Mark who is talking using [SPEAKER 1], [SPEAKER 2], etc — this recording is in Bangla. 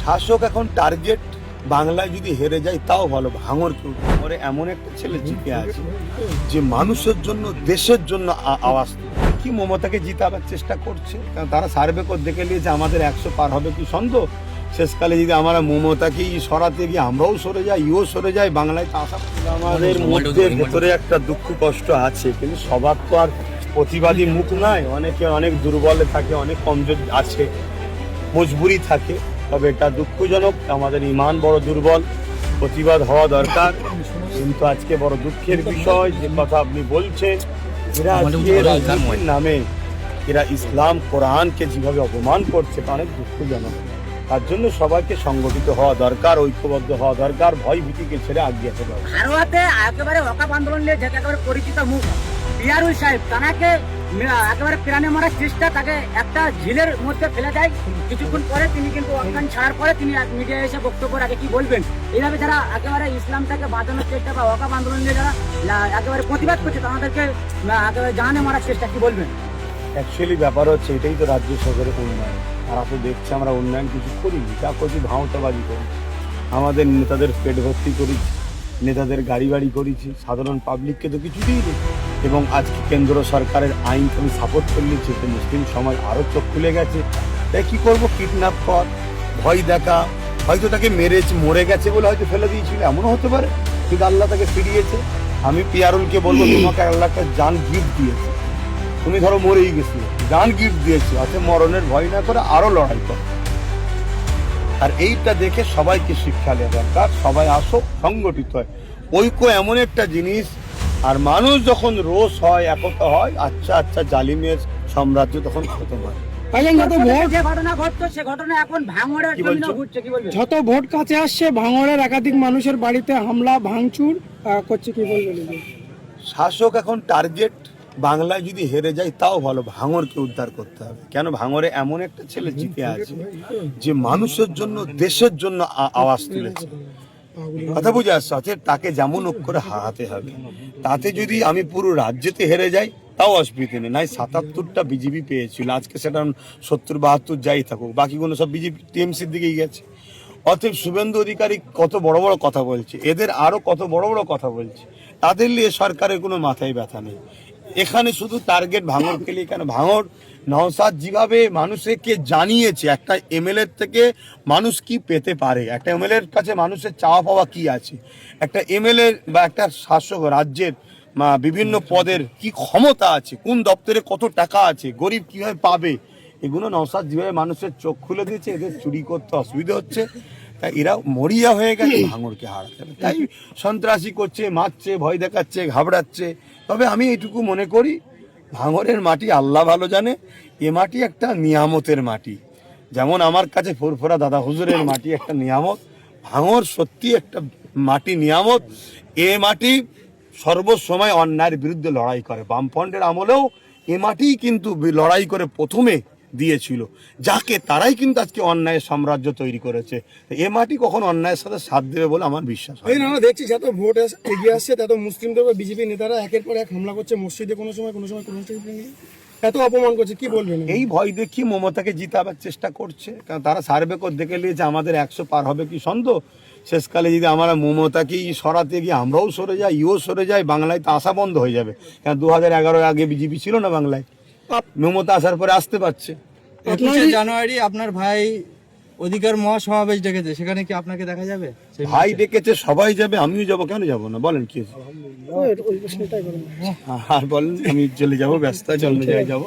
[SPEAKER 1] শাসক এখন টার্গেট বাংলায় যদি হেরে যায় তাও ভালো। ভাঙর কেউ ওরে এমন একটা ছেলে জিতে আছে যে মানুষের জন্য দেশের জন্য আওয়াজ। কি মমতাকে জিতাবার চেষ্টা করছে? কারণ তারা সার্ভে করে দেখে নিয়েছে আমাদের একশো পার হবে কি সন্দেহ শেষকালে যদি আমরা মমতাকেই সরাতে গিয়ে আমরাও সরে যাই ইও সরে যাই বাংলায় তো আশা আমাদের মধ্যে ভেতরে একটা দুঃখ কষ্ট আছে। কিন্তু সবার তো আর প্রতিবাদী মুখ নয় অনেকে অনেক দুর্বলে থাকে অনেক কমজোর আছে মজবুরি থাকে। তবে এটা দুঃখজনক আমাদের ইমান বড় দুর্বল প্রতিবাদ হওয়া দরকার। কিন্তু আজকে বড় দুঃখের বিষয় যে কথা আপনি বলছেন এরা আজকে রাজনীতির নামে এরা ইসলাম কোরআনকে যেভাবে অপমান করছে তা অনেক দুঃখজনক। তার জন্য সবাইকে সংগঠিত হওয়া দরকার ঐক্যবদ্ধ হওয়া দরকার ভয় ভীতিকে ছেড়ে আগিয়ে যেতে হবে
[SPEAKER 2] হারোয়াতে একেবারে ওকাপ আন্দোলন নিয়ে যেটা একেবারে পরিচিত মুখ। পিয়ারুল সাহেব তাকে একেবারে প্রাণে মারার চেষ্টা তাকে একটা ঝিলের মধ্যে ফেলে দেয়। কিছুক্ষণ পরে তিনি কিন্তু অজ্ঞান ছাড়ার পরে তিনি মিডিয়ায় এসে বক্তব্য রাখে, কি বলবেন? এইভাবে যারা একেবারে ইসলামটাকে বাঁচানোর চেষ্টা বা ওকাপ আন্দোলন নিয়ে যারা একেবারে প্রতিবাদ করছে, তাদেরকে একেবারে জানে মারার চেষ্টা, কি বলবেন?
[SPEAKER 1] অ্যাকচুয়ালি ব্যাপার হচ্ছে, এটাই তো রাজ্য সরকারের উন্নয়ন। তারা তো দেখছে, আমরা উন্নয়ন কিছু করিনি, যা করছি ভাঁওতাবাজি করি। আমাদের নেতাদের পেট ভর্তি করি নেতাদের গাড়ি বাড়ি করেছি, সাধারণ পাবলিককে তো কিছু দিইনি এবং আজকে কেন্দ্র সরকারের আইনকে আমি সাপোর্ট করে নিচ্ছি মুসলিম সমাজ আরও চোখ খুলে গেছে তাই কী করব? কিডন্যাপ কর ভয় দেখা হয়তো তাকে মেরেছে মরে গেছে বলে হয়তো ফেলে দিয়েছিল এমনও হতে পারে। কিন্তু আল্লাহ তাকে ফিরিয়েছে। আমি পিয়ারুলকে বলব তোমাকে আল্লাহ একটা জান গিফট দিয়েছে। তুমি ধরো মরেই গেছিলে যান গিফট দিয়েছে অথচ মরণের ভয় না করে আরও লড়াই করো। আর এইটা দেখে সবাইকে শিক্ষা দেওয়া দরকার সবাই আসো সংগঠিত হয়। ঐক্য এমন একটা জিনিস আর মানুষ যখন রোষ হয় একতা হয় আচ্ছা আচ্ছা জালিমের সাম্রাজ্য তখন খতম হয়।
[SPEAKER 3] যত ভোট
[SPEAKER 2] যে ঘটনা ঘটতো সে ঘটনা এখন ভাঙড়ের
[SPEAKER 1] কি
[SPEAKER 2] জমিনে
[SPEAKER 1] বলছো?
[SPEAKER 2] ঘুরছে কি বলবেন
[SPEAKER 3] যত ভোট কাছে আসছে ভাঙড়ের একাধিক মানুষের বাড়িতে হামলা ভাঙচুর করছে কি বলবেন
[SPEAKER 1] শাসক এখন টার্গেট বাংলায় যদি হেরে যায় তাও ভালো ভাঙরকে উদ্ধার করতে হবে। কেন? ভাঙরে এমন একটা ছেলে জিতে আছে যে মানুষের জন্য দেশের জন্য আওয়াজ তুলেছে। কথা বুঝে আসছে? অতএব তাকে যেমন হোক করে হারাতে হবে, তাতে যদি আমি পুরো রাজ্যতে হেরে যাই, তাও অসুবিধে নেই। নাই, সাতাত্তরটা বিজেপি পেয়েছিল, আজকে সেটা সত্তর, বাহাত্তর যাই থাকুক, বাকিগুলো সব বিজেপি, টিএমসির দিকেই গেছে। অতএব শুভেন্দু অধিকারী কত বড় বড় কথা বলছে, এদের আরও কত বড় বড় কথা বলছে, তাদের নিয়ে সরকারের কোনো মাথায় ব্যথা নেই। এখানে শুধু টার্গেট ভাঙর পেলে কেন? ভাঙর নওসাদ যেভাবে মানুষকে জানিয়েছে, একটা এমএলএ থেকে মানুষ কি পেতে পারে? একটা এমএলএ এর কাছে মানুষের চাওয়া পাওয়া কি আছে? একটা এমএলএ বা একটা শাসক রাজ্যের বিভিন্ন পদের কি ক্ষমতা আছে? কোন দপ্তরে কত টাকা আছে? গরিব কীভাবে পাবে? এগুলো নওসাদ যেভাবে মানুষের চোখ খুলে দিয়েছে, এদের চুরি করতে অসুবিধা হচ্ছে। তাই এরা মরিয়া হয়ে গেছে ভাঙরকে হারাতে হবে। তাই সন্ত্রাসী করছে মারছে ভয় দেখাচ্ছে ঘাবড়াচ্ছে। তবে আমি এইটুকু মনে করি ভাঙরের মাটি আল্লাহ ভালো জানে এ মাটি একটা নিয়ামতের মাটি। যেমন আমার কাছে ফুরফুরা দাদা হুজুরের মাটি একটা নিয়ামত ভাঙর সত্যি একটা মাটি নিয়ামত। এ মাটি সর্বসময় অন্যায়ের বিরুদ্ধে লড়াই করে। বামফ্রন্টের আমলেও এ মাটিই কিন্তু লড়াই করে প্রথমে। দিয়েছিল। যাকে তারাই কিন্তু আজকে অন্যায়ের সাম্রাজ্য তৈরি করেছে। এ মাটি কখন অন্যায়ের সাথে সাথ দেবে বলে আমার বিশ্বাস হয় না।
[SPEAKER 3] দেখছি যত ভোট এগিয়ে আসছে তত মুসলিমদের বিজেপি নেতারা একের পর এক হামলা করছে মসজিদে কোনো সময় কোনো সময় কোনো এত অপমান করছে কি বলবেন
[SPEAKER 1] এই ভয় দেখিয়ে মমতাকে জিতাবার চেষ্টা করছে। কারণ তারা সার্ভে করে দেখে নিয়েছে আমাদের একশো পার হবে কি সন্দেহ শেষকালে যদি আমরা মমতাকেই সরাতে গিয়ে আমরাও সরে যাই ইও সরে যাই বাংলায় তো আসা বন্ধ হয়ে যাবে। কারণ দু হাজার এগারো আগে বিজেপি ছিল না বাংলায়। মমতা আসার পরে আসতে পারছে।
[SPEAKER 4] একুশে জানুয়ারি আপনার ভাই অধিকার মহাসমাবেশ ডেকেছে। সেখানে কি আপনাকে দেখা যাবে?
[SPEAKER 1] ভাই ডেকেছে সবাই যাবে আমিও যাব। কেন যাব না? বলেন কি
[SPEAKER 3] করেন
[SPEAKER 1] আর বলেন আমি চলে যাব ব্যস্ত চলে যাব।